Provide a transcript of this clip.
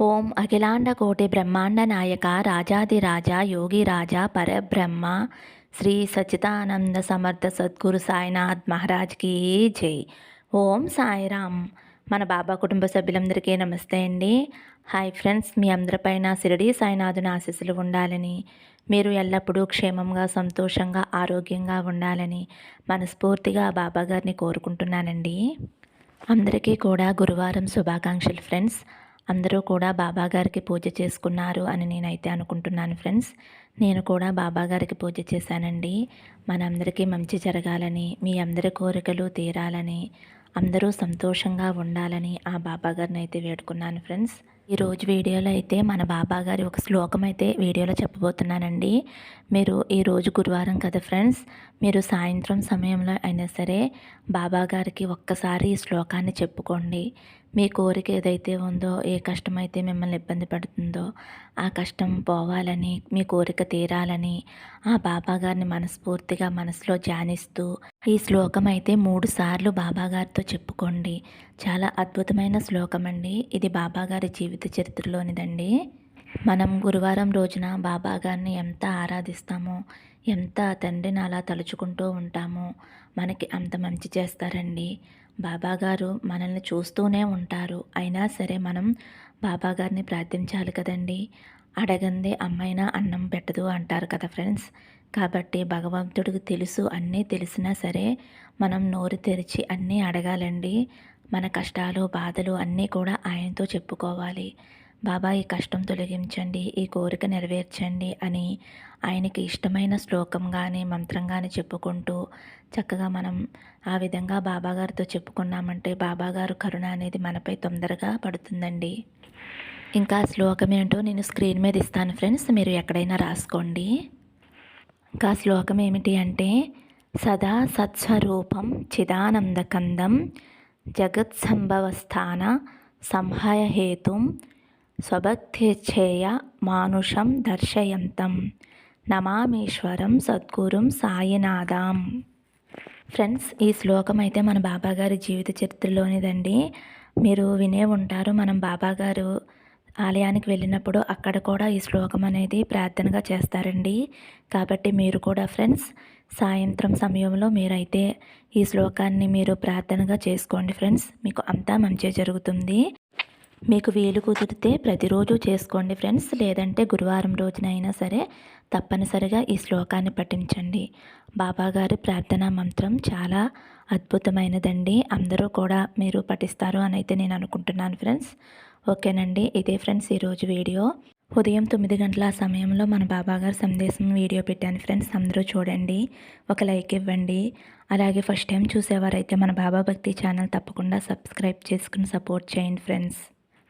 ఓం అఖిలాండ కోటి బ్రహ్మాండ నాయక రాజాదిరాజ యోగిరాజ పరబ్రహ్మ శ్రీ సచితానంద సమర్థ సద్గురు సాయినాథ్ మహారాజ్కి జై. ఓం సాయిరామ్. మన బాబా కుటుంబ సభ్యులందరికీ నమస్తే అండి. హాయ్ ఫ్రెండ్స్ మీ అందరిపైన సిరడి సాయినాథుని ఆశీస్సులు ఉండాలని మీరు ఎల్లప్పుడూ క్షేమంగా సంతోషంగా ఆరోగ్యంగా ఉండాలని మనస్ఫూర్తిగా బాబా గారిని కోరుకుంటున్నానండి. అందరికీ కూడా గురువారం శుభాకాంక్షలు ఫ్రెండ్స్. అందరూ కూడా బాబాగారికి పూజ చేసుకున్నారు అని నేనైతే అనుకుంటున్నాను ఫ్రెండ్స్. నేను కూడా బాబాగారికి పూజ చేశానండి. మనందరికీ మంచి జరగాలని మీ అందరి కోరికలు తీరాలని అందరూ సంతోషంగా ఉండాలని ఆ బాబాగారిని అయితే వేడుకున్నాను ఫ్రెండ్స్. ఈరోజు వీడియోలో అయితే మన బాబాగారి ఒక శ్లోకం అయితే వీడియోలో చెప్పబోతున్నానండి. మీరు ఈరోజు గురువారం కదా ఫ్రెండ్స్ మీరు సాయంత్రం సమయంలో అయినా సరే బాబాగారికి ఒక్కసారి ఈ శ్లోకాన్ని చెప్పుకోండి. మీ కోరిక ఏదైతే ఉందో ఏ కష్టం అయితే మిమ్మల్ని ఇబ్బంది పడుతుందో ఆ కష్టం పోవాలని మీ కోరిక తీరాలని ఆ బాబాగారిని మనస్ఫూర్తిగా మనసులో ధ్యానిస్తూ ఈ శ్లోకం అయితే మూడు సార్లు బాబాగారితో చెప్పుకోండి. చాలా అద్భుతమైన శ్లోకం అండి. ఇది బాబాగారి జీవిత చరిత్రలోనిదండి. మనం గురువారం రోజున బాబా గారిని ఎంత ఆరాధిస్తామో ఎంత తండ్రిని అలా తలుచుకుంటూ ఉంటామో మనకి అంత మంచి చేస్తారండి. బాబాగారు మనల్ని చూస్తూనే ఉంటారు. అయినా సరే మనం బాబాగారిని ప్రార్థించాలి కదండి. అడగందే అమ్మైనా అన్నం పెట్టదు అంటారు కదా ఫ్రెండ్స్. కాబట్టి భగవంతుడికి తెలుసు అన్నీ తెలిసినా సరే మనం నోరు తెరిచి అన్నీ అడగాలండి. మన కష్టాలు బాధలు అన్నీ కూడా ఆయనతో చెప్పుకోవాలి. బాబా ఈ కష్టం తొలగించండి ఈ కోరిక నెరవేర్చండి అని ఆయనకి ఇష్టమైన శ్లోకం కానీ మంత్రం కానీ చెప్పుకుంటూ చక్కగా మనం ఆ విధంగా బాబాగారితో చెప్పుకున్నామంటే బాబాగారు కరుణ అనేది మనపై తొందరగా పడుతుందండి. ఇంకా శ్లోకం ఏంటో నేను స్క్రీన్ మీద ఇస్తాను ఫ్రెండ్స్ మీరు ఎక్కడైనా రాసుకోండి. ఇంకా శ్లోకం ఏమిటి అంటే సదా సత్స్వరూపం చిదానందకందం జగత్సంభవస్థాన సంహయహేతుం స్వభక్తిచ్ఛేయ మానుషం దర్శయంతం. నమామీశ్వరం సద్గురుం సాయినాథాం. ఫ్రెండ్స్ ఈ శ్లోకం అయితే మన బాబాగారి జీవిత చరిత్రలోనిదండి. మీరు వినే ఉంటారు మనం బాబాగారు ఆలయానికి వెళ్ళినప్పుడు అక్కడ కూడా ఈ శ్లోకం అనేది ప్రార్థనగా చేస్తారండి. కాబట్టి మీరు కూడా ఫ్రెండ్స్ సాయంత్రం సమయంలో మీరైతే ఈ శ్లోకాన్ని మీరు ప్రార్థనగా చేసుకోండి ఫ్రెండ్స్. మీకు అంతా మంచి జరుగుతుంది. మీకు వీలు కుదిరితే ప్రతిరోజు చేసుకోండి ఫ్రెండ్స్. లేదంటే గురువారం రోజునైనా సరే తప్పనిసరిగా ఈ శ్లోకాన్ని పఠించండి. బాబాగారి ప్రార్థనా మంత్రం చాలా అద్భుతమైనదండి. అందరూ కూడా మీరు పఠిస్తారు అని అయితే నేను అనుకుంటున్నాను ఫ్రెండ్స్. ఓకేనండి. ఇదే ఫ్రెండ్స్ ఈరోజు వీడియో. ఉదయం తొమ్మిది గంటల సమయంలో మన బాబాగారు సందేశం వీడియో పెట్టాను ఫ్రెండ్స్. అందరూ చూడండి. ఒక లైక్ ఇవ్వండి. అలాగే ఫస్ట్ టైం చూసేవారైతే మన బాబా భక్తి ఛానల్ తప్పకుండా సబ్స్క్రైబ్ చేసుకుని సపోర్ట్ చేయండి ఫ్రెండ్స్.